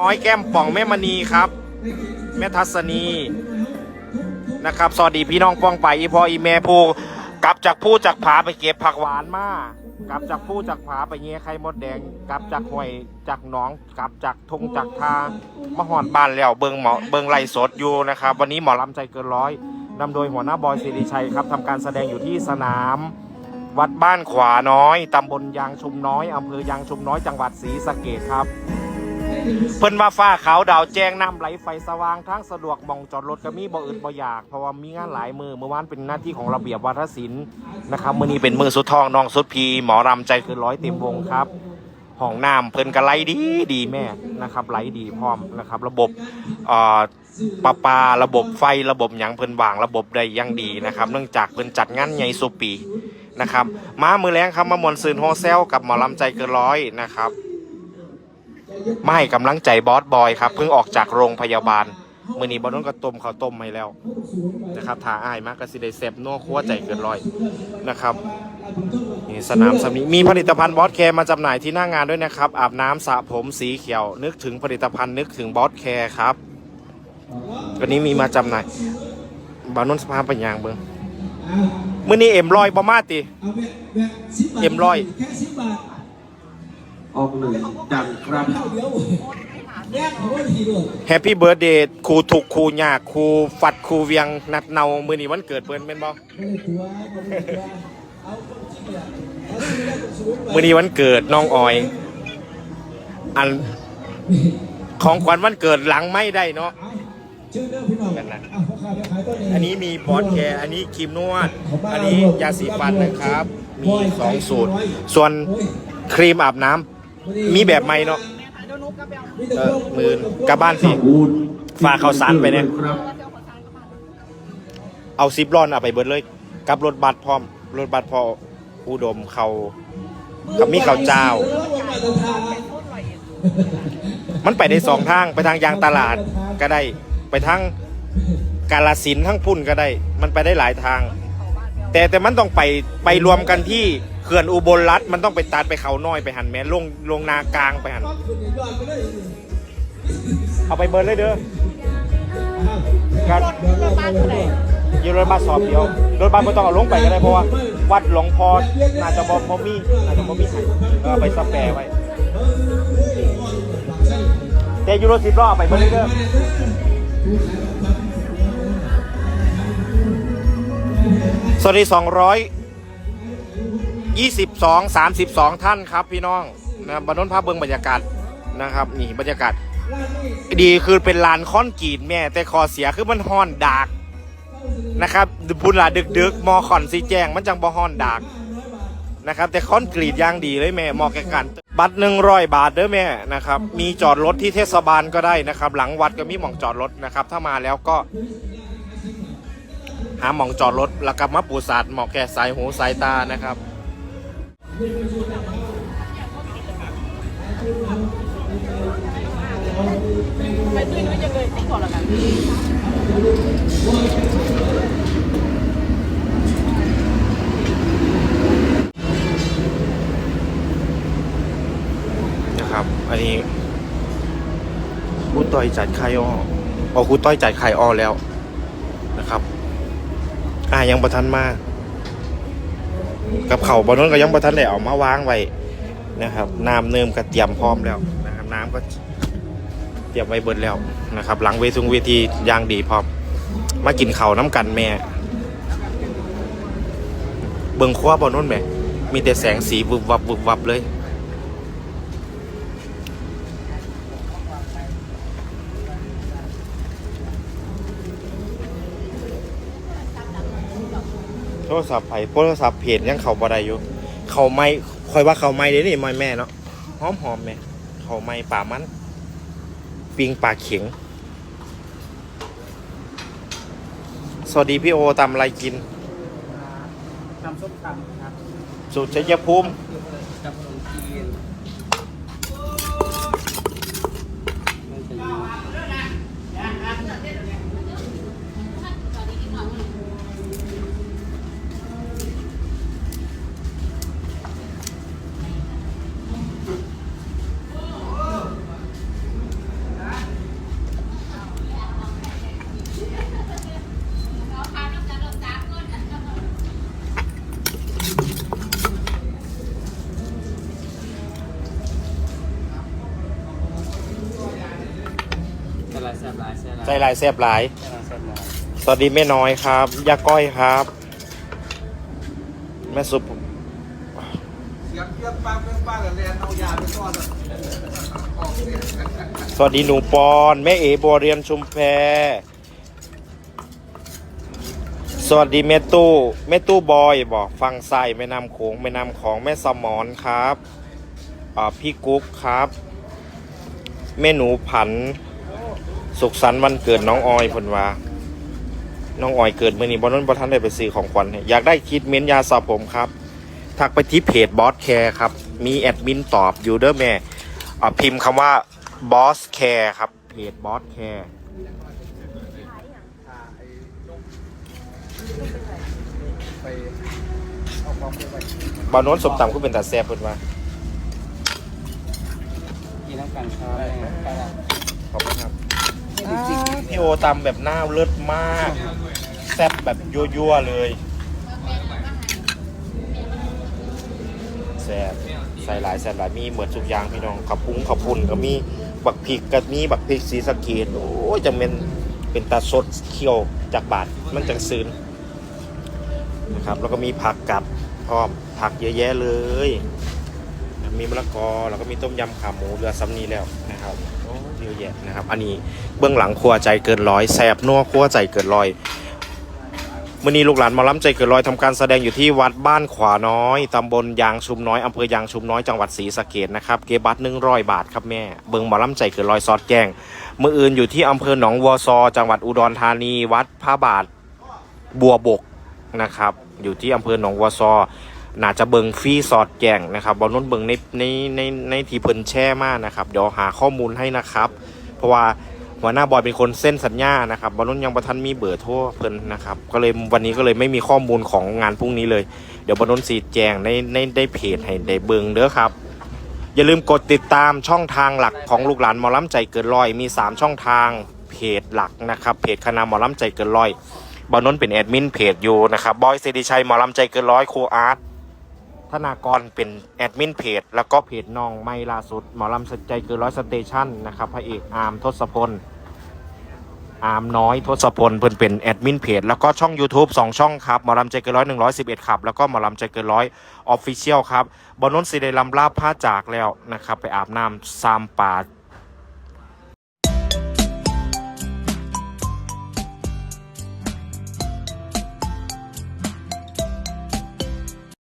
น้อยแก้มป่องแม่มณีครับ แม่ทัศนีนะครับสวัสดีพี่น้องป้องไปอีพออีแม่ผู้กลับจากผู้จากผาไปเก็บผักหวานมากลับจากผู้จากผาไปเงี้ยไข่มดแดงกลับจากห้วยจากหนองกลับจากทงจากทางมหอนบ้านแล้วเบิงหมอเบิงไล่สดอยู่นะครับ วันนี้หมอลำใจเกินร้อยนำโดยหัวหน้าบอยสิริชัยครับทำการแสดงอยู่ที่สนาม วัดบ้านขวาน้อยตำบลยางชุมน้อยอำเภอยางชุมน้อยจังหวัดศรีสะเกดครับ เพิ่นว่าฟ้าขาวดาวแจ้งน้ำไหลไฟสว่างทั้งสะดวกมองจอดรถก็มีบ่อื่นบ่อยากเพราะว่ามีงานหลายมือเมื่อวานเป็นหน้าที่ของระเบียบวัฒนศิลป์นะครับมื้อนี้เป็นมือสุดทองน้องสุดพีหมอรำใจคือร้อยเต็มวงครับห้องน้ำเพิ่นก็ไหลดีดีแม่นะครับไหลดีพร้อมนะครับ ระบบเอ่อประปาระบบไฟระบบหยังเพิ่นวางระบบได้ยังดีนะครับ เนื่องจากเพิ่นจัดงานใหญ่สุปีนะครับ มามือแรงครับมามวนซืนโฮเซลกับหมอลำใจเกินร้อยนะครับ มาให้กำลังใจบอสบอยครับเพิ่งออกจากโรงพยาบาลมือนี้บอสนนก็ต้มข้าวต้มให้แล้วนะครับถาอายมากก็สิได้เซฟโน่ครัวใจเกินร้อยนะครับนี่สนามสมีมีผลิตภัณฑ์บอสแคร์มาจำหน่ายที่หน้างานด้วยนะครับ อาบน้ำสระผมสีเขียว นึกถึงผลิตภัณฑ์นึกถึงบอสแคร์ครับวันนี้มีมาจำหน่ายบานนนสภาพปัญญางเบิ้งมือนี้เอ็มลอยบอมาติเอ็มร้อย ออกหนึ่งดังครับเท่าเดียวแยกเขาว่าทีด้วยแฮปปี้เบิร์ดเดย์ครูถูกครูยากครูฟัดครูเวียงนัดเนามือนี้วันเกิดเปิ้นเป็นบ่ไม่ได้ตัวไม่ได้ตัวเอาคนจริงอะเอาที่ได้สูงไปมื่อนี้วันเกิดน้องออย อันของขวัญวันเกิดหลังไม่ได้เนาะเอาเชิญเด้อพี่น้องนั่นน่ะเอาพ่อค้าแม่ขายต้นเองอันนี้มีบอสแคร์อันนี้ครีมนวด อันนี้ยาสีฟันนะครับ มีสองสูตร ส่วนโอ้ยครีมอาบน้ำ มีแบบใหม่เนาะเออหมื่นกลับบ้านสิฝากข่าวสารไปเนี่ยเอาซิปรอนเอาไปเบิดเลยกับรถบัสพร้อมรถบัสพออุดมเขากับมีข้าวเจ้า มันไปได้สองทางไปทางยางตลาดก็ได้ ไปทางกาลสินทั้งพุ่นก็ได้ มันไปได้หลายทาง แต่แต่มันต้องไปไปรวมกันที่ เขื่อนอุบลรัฐมันต้องไปตัดไปเขาน้อยไปหันแม่ลงลงนากลางไปหันปั๊บขึ้นยอดไปเลยเอาไปเบิร์นเลยเด้อครับรถบ้านเท่าไหร่ยืนรถบัสสอบเดียว รถบัสไม่ต้องเอาลงไปก็ได้เพราะว่า วัดหลวงพอน่าจะบอมอมี่น่าจะบอมี่ให้เออเอาไปสแปรไว้แต่ยูโรสิบรอบเอาไปเบิร์นเลยเด้อสวัสดี 22 32 ท่านครับพี่น้องนะบรรนภาพเบิงบรรยากาศนะครับนี่บรรยากาศ ดีคือเป็นลานคอนกรีตแม่ แต่คอเสียคือมันฮ้อนดากนะครับบุญหลาดึกดึกมอขอนสีแจงมันจังบ่ฮ้อนดากนะครับแต่คอนกรีตย่างดีเลยแม่เหมาะแก่กันบัตรหนึ่งร้อยบาทเด้อแม่นะครับมีจอดรถที่เทศบาลก็ได้นะครับ หลังวัดก็มีหม่องจอดรถนะครับ ถ้ามาแล้วก็ หาหม่องจอดรถแล้วก็มาปูสาดหมอกแค่สายหูสายตานะครับ นะกันนะครับ อันนี้ครูต้อยจัดไข่อ้อเอาครูต้อยจัดไข่อ้อแล้วนะครับ อ่ายังประทันมาก กับเขาบอลนั้นก็ยังประทันได้เอามาวางไว้นะครับน้ำเนิมก็เตรียมพร้อมแล้วนะครับน้ำก็เตรียมไว้เบิดแล้วนะครับ หลังเวทุงเวทียางดีพร้อมมากินเขาน้ำกันแม่ เบิ่งคว้าบอลนู้นแม่มีแต่แสงสีวุบวับวุบวับเลย โทรศัพท์ไผ่โทรศัพท์เพจยังเขาบ่ได้อยู่เขาไม่คอยว่าเขาไม่เด้นี่ไม่แม่เนาะหอมหอมแม่เขาไม่ป่ามัน ปิงปลาเข็ง สวัสดีพี่โอตำอะไรกินทำส้มตำครับสูตรชัยภูมิกับขนมจีนมัน ใจหลายแซ่บหลายแค่เราเสร็จแล้วสวัสดีแม่น้อยครับย่าก้อยครับ แม่สุปเสียงเพี้ยนป้าเพี้ยนป้ากับเรียนเอายาไปก่อนออกเสียงสวัสดีหนูปอน แม่เอบัวเรียนชุมแพสวัสดีแม่ตู้แม่ตู้บอยบอกฟังใส่แม่น้ำโขงแม่น้ำของแม่สมอนครับอ่าพี่กุ๊กครับ แม่หนูผัน สุขสันต์วันเกิดน้องออยเพนว่า น้องออยเกิดเมื่อนี้บอลนั้นบอท่านได้ไปซื้อของขวัญให้อยากได้คิดเม้นยาสระผมครับทักไปที่เพจบอสแคร์ครับ มีแอดมินตอบอยู่เด้อแม่อ่าพิมพ์คำว่าบอสแคร์ครับ เพจบอสแคร์ไปเอาความไปไว้บอลโน้นสมตำก็เป็นตาแซ่บเพิ่นว่ากินน้ำกันครับแม่ไปละขอบคุณครับ พี่โอตำแบบหน้าเลิศมาก แซ่บแบบยั่วๆเลยแซ่บใส่หลายแซ่บหลายมีเหมือนทุกอย่างพี่น้องขับปุ้งขับปุ่นก็มีบักพริกก็มีบักพริกสีสะเกดโอ้ยจะเป็นเป็นตาสดเคี่ยวจากบาทมันจังซื้นนะครับแล้วก็มีผักกับพร้อมผักเยอะแยะเลย มีมะละกอแล้วก็มีต้มยำขาหมูเรือซ้ำนี้แล้ว ครับโอ้เยอะแยะนะครับ อันนี้เบื้องหลังครัวใจเกินร้อยแสบนัวครัวใจเกินร้อยมื่อนี้ลูกหลานมาล้ำใจเกินร้อยทำการแสดงอยู่ที่วัดบ้านขวาน้อยตำบลยางชุมน้อยอำเภอยางชุมน้อยจังหวัดศรีสะเกดนะครับเกบัตหนึ่งร้อยบาทครับแม่เบิ้งมาล้ำใจเกินร้อยซอดแกงมืออื่นอยู่ที่อำเภอหนองวัวซอ จังหวัดอุดรธานี วัดพระบาทบัวบกนะครับ อยู่ที่อำเภอหนองวัวซอ น่าจะเบิงฟรีสอดแจงนะครับบอลนุ่นเบิงในในในในทีเพิ่นแช่มากนะครับเดี๋ยวหาข้อมูลให้นะครับ เพราะว่าหัวหน้าบอยเป็นคนเส้นสัญญานะครับบอลนุ่นยังประทันมีเบอร์โทรเพิ่นนะครับก็เลยวันนี้ก็เลยไม่มีข้อมูลของงานพรุ่งนี้เลย เดี๋ยวบอลนุ่นสีแจงในในในเพจให้ได้เบิงเด้อครับ อย่าลืมกดติดตามช่องทางหลักของลูกหลานหมอลำใจเกินร้อยมี 3 ช่องทางเพจหลักนะครับเพจคณะหมอลำใจเกินร้อยบอลนุ่นเป็นแอดมินเพจอยู่นะครับบอยเซดิชัยหมอลำใจเกินร้อยครูอาร์ต ธนากรเป็นแอดมินเพจแล้วก็เพจน้องไม่ล่าสุด หมอลำสใจเกินร้อยสเตชันนะครับพระเอกอาร์มทศพล อาร์มน้อยทศพลเพิ่นเป็นแอดมินเพจแล้วก็ช่อง YouTube 2 ช่องครับหมอลำใจเกินร้อยหนึ่งร้อยสิบเอ็ดครับ แล้วก็หมอลำใจเกินร้อยออฟฟิเชียลครับบอนนนสีเด้ลำลาบผ้าจากแล้วนะครับ ไปอาบน้ำซามป่า